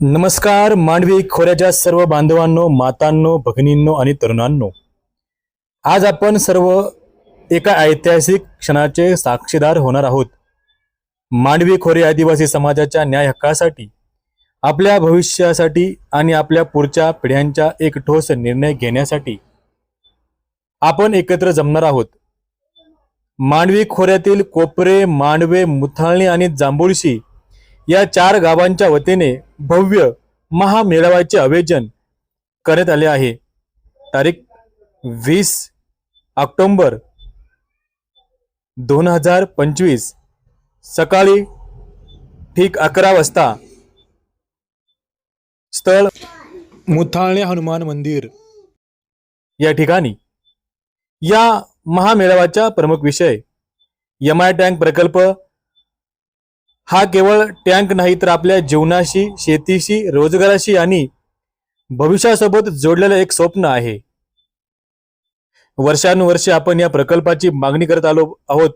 नमस्कार मांडवी खोऱ्याच्या सर्व बांधवांनो मातांनो भगिनींनो आणि तरुणांनो. आज आपण सर्व एका ऐतिहासिक क्षणाचे साक्षीदार होणार आहोत. मांडवी खोरे आदिवासी समाजाच्या न्याय हक्कासाठी आपल्या भविष्यासाठी आणि आपल्या पुढच्या पिढ्यांच्या एक ठोस निर्णय घेण्यासाठी आपण एकत्र जमणार आहोत. मांडवी खोऱ्यातील कोपरे मांडवे मुथाळणी आणि जांभुळशी या चार गावांच्या वतीने भव्य महामेळाव्याचे आयोजन करण्यात आले आहे. तारीख वीस ऑक्टोंबर दोन हजार पंचवीस सकाळी ठीक अकरा वाजता स्थळ मुथाळणे हनुमान मंदिर या ठिकाणी या महामेळाव्याचा प्रमुख विषय एम आय टँक प्रकल्प हा केवळ टँक नाही तर आपल्या जीवनाशी शेतीशी रोजगाराशी आणि भविष्यासोबत जोडलेलं एक स्वप्न आहे. वर्षानुवर्षे आपण या प्रकल्पाची मागणी करत आलो आहोत.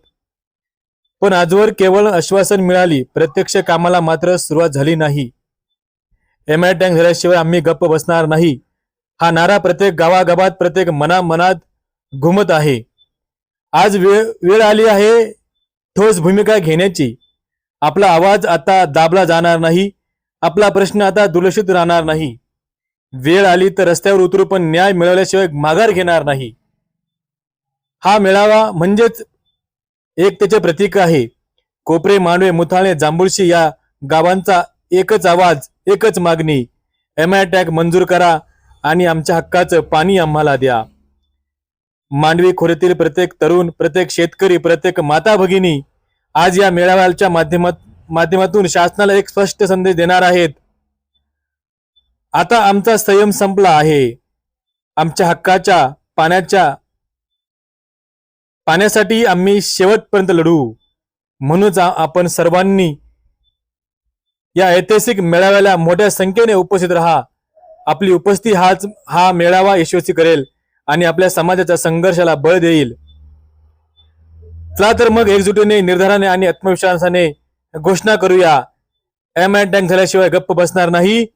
पण आजवर केवळ आश्वासन मिळाली प्रत्यक्ष कामाला मात्र सुरुवात झाली नाही. एम आय टँक झाल्याशिवाय आम्ही गप्प बसणार नाही. हा नारा प्रत्येक गावागावात प्रत्येक मनामनात घुमत आहे. आज वेळ वेळ आली आहे ठोस भूमिका घेण्याची. आपला आवाज आता दाबला जाणार नाही. आपला प्रश्न आता दुर्लक्षित राहणार नाही. वेळ आली तर रस्त्यावर उतरू पण न्याय मिळवल्याशिवाय माघार घेणार नाही. हा मेळावा म्हणजेच एक त्याचे प्रतीक आहे. कोपरे मांडवे मुथाळे जांभुळशी या गावांचा एकच आवाज एकच मागणी. एम आय टॅग मंजूर करा आणि आमच्या हक्काचं पाणी आम्हाला द्या. मांडवी खोऱ्यातील प्रत्येक तरुण प्रत्येक शेतकरी प्रत्येक माता भगिनी आज या मेळाव्याच्या माध्यमात माध्यमातून शासनाला एक स्पष्ट संदेश देणार आहेत. आता आमचा संयम संपला आहे. आमच्या हक्काच्या पाण्याच्या पाण्यासाठी आम्ही शेवटपर्यंत लढू. म्हणूनच आपण सर्वांनी या ऐतिहासिक मेळाव्याला मोठ्या संख्येने उपस्थित राहा. आपली उपस्थिती हाच हा मेळावा यशस्वी करेल आणि आपल्या समाजाच्या संघर्षाला बळ देईल. चला तर मग एकजुटीने निर्धाराने आणि आत्मविश्वासाने घोषणा करूया. एम अँड टँक झाल्याशिवाय गप्प बसणार नाही.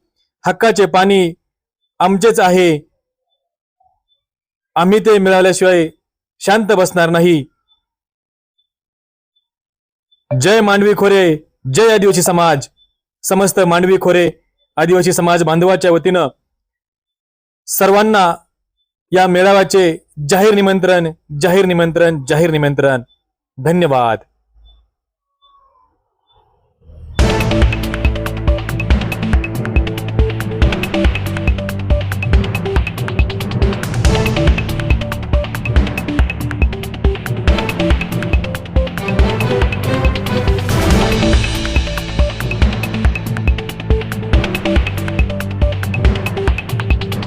हक्काचे पाणी आमचेच आहे. आम्ही ते मिळाल्याशिवाय शांत बसणार नाही. जय मांडवी खोरे जय आदिवासी समाज. समस्त मांडवी खोरे आदिवासी समाज बांधवाच्या वतीनं सर्वांना या मेळाव्याचे जाहीर निमंत्रण जाहीर निमंत्रण जाहीर निमंत्रण. धन्यवाद.